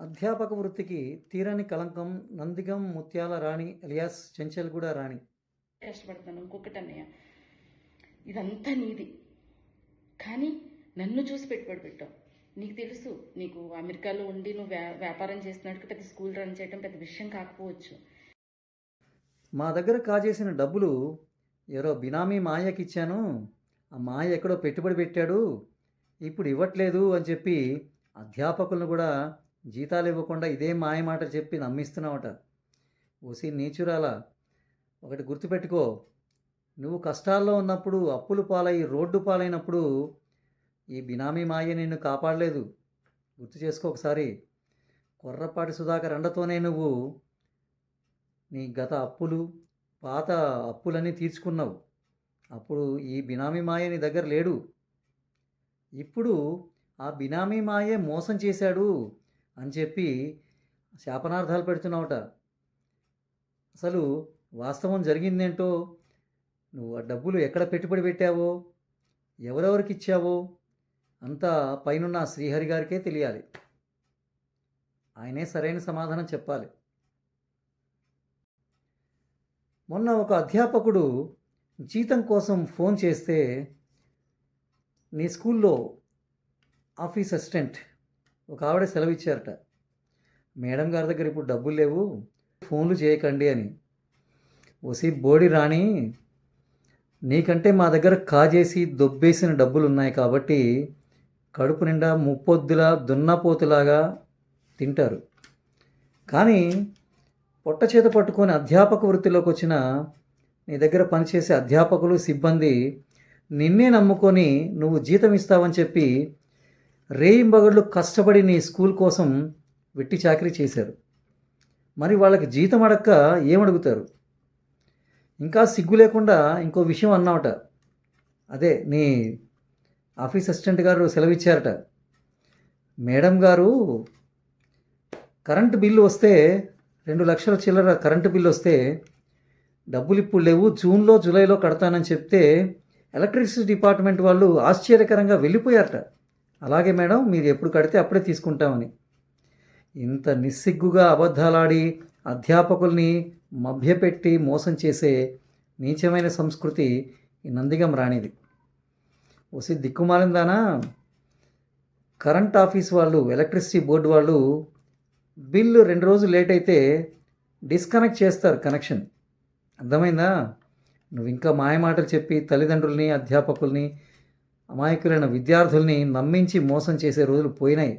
అధ్యాపక వృత్తికి తీరని కళంకం నందిగం ముత్యాల రాణి అలియాస్ చెంచల్గూడ రాణి. కష్టపడతాను ఇంకొకటి అన్నయ్య. ఇదంతా నీది. కానీ నన్ను చూసి పెట్టుబడి పెట్టావు. నీకు తెలుసు నీకు అమెరికాలో ఉండి నువ్వు వ్యా వ్యాపారం చేస్తున్నట్టు పెద్ద స్కూల్ రన్ చేయడం పెద్ద విషయం కాకపోవచ్చు. మా దగ్గర కాజేసిన డబ్బులు ఎవరో బినామీ మాయకి ఇచ్చాను ఆ మాయ ఎక్కడో పెట్టుబడి పెట్టాడు. ఇప్పుడు ఇవ్వట్లేదు అని చెప్పి అధ్యాపకులను కూడా జీతాలు ఇవ్వకుండా ఇదే మాయమాట చెప్పి నమ్మిస్తున్నావట. ఓసి నీచురాల ఒకటి గుర్తుపెట్టుకో. నువ్వు కష్టాల్లో ఉన్నప్పుడు అప్పులు పాలై రోడ్డు పాలైనప్పుడు ఈ బినామీ మాయ నిన్ను కాపాడలేదు. గుర్తు చేసుకో ఒకసారి. కొర్రపాటి సుధాకర్ అండతోనే నువ్వు నీ గత అప్పులు పాత అప్పులన్నీ తీర్చుకున్నావు. అప్పుడు ఈ బినామీ మాయ నీ దగ్గర లేడు. ఇప్పుడు ఆ బినామీ మాయే మోసం చేశాడు. అని చెప్పి శాపనార్థాలు పెడుతున్నావుట. అసలు వాస్తవం జరిగిందేంటో? నువ్వు ఆ డబ్బులు ఎక్కడ పెట్టుబడి పెట్టావో? ఎవరెవరికి ఇచ్చావో? అంతా పైనున్న శ్రీహరి గారికే తెలియాలి. ఆయనే సరైన సమాధానం చెప్పాలి. మొన్న ఒక అధ్యాపకుడు జీతం కోసం ఫోన్ చేస్తే నీ స్కూల్లో ఆఫీస్ అసిస్టెంట్ ఒక ఆవిడ సెలవు ఇచ్చారట మేడం గారి దగ్గర ఇప్పుడు డబ్బులు లేవు ఫోన్లు చేయకండి అని. వసి బోడి రాణి నీకంటే మా దగ్గర కాజేసి దొబ్బేసిన డబ్బులు ఉన్నాయి కాబట్టి కడుపు నిండా ముప్పొద్దులా దున్నపోతులాగా తింటారు. కానీ పొట్ట చేత పట్టుకొని అధ్యాపక వృత్తిలోకి వచ్చిన నీ దగ్గర పనిచేసే అధ్యాపకులు సిబ్బంది నిన్నే నమ్ముకొని నువ్వు జీతం ఇస్తావని చెప్పి రేయింబగళ్ళు కష్టపడి నీ స్కూల్ కోసం వెట్టి చాకరీ చేశారు. మరి వాళ్ళకి జీతం అడక్క ఏమడుగుతారు? ఇంకా సిగ్గు లేకుండా ఇంకో విషయం అన్నావట. అదే నీ ఆఫీస్ అసిస్టెంట్ గారు సెలవిచ్చారట. మేడం గారు కరెంటు బిల్లు వస్తే రెండు లక్షల చిల్లర కరెంటు బిల్లు వస్తే డబ్బులు ఇప్పుడు లేవు జూన్లో జూలైలో కడతానని చెప్తే ఎలక్ట్రిసిటీ డిపార్ట్మెంట్ వాళ్ళు ఆశ్చర్యకరంగా వెళ్ళిపోయారట. అలాగే మేడం మీరు ఎప్పుడు కడితే అప్పుడే తీసుకుంటామని. ఇంత నిస్సిగ్గుగా అబద్ధాలాడి అధ్యాపకుల్ని మభ్యపెట్టి మోసం చేసే నీచమైన సంస్కృతి ఈ నందిగం రానిది. ఓసి దిక్కుమాలిందానా కరెంట్ ఆఫీస్ వాళ్ళు ఎలక్ట్రిసిటీ బోర్డు వాళ్ళు బిల్లు రెండు రోజులు లేట్ అయితే డిస్కనెక్ట్ చేస్తారు కనెక్షన్. అర్థమైందా? నువ్వు ఇంకా మాయమాటలు చెప్పి తల్లిదండ్రుల్ని అధ్యాపకుల్ని అమాయకులైన విద్యార్థుల్ని నమ్మించి మోసం చేసే రోజులు పోయినాయి.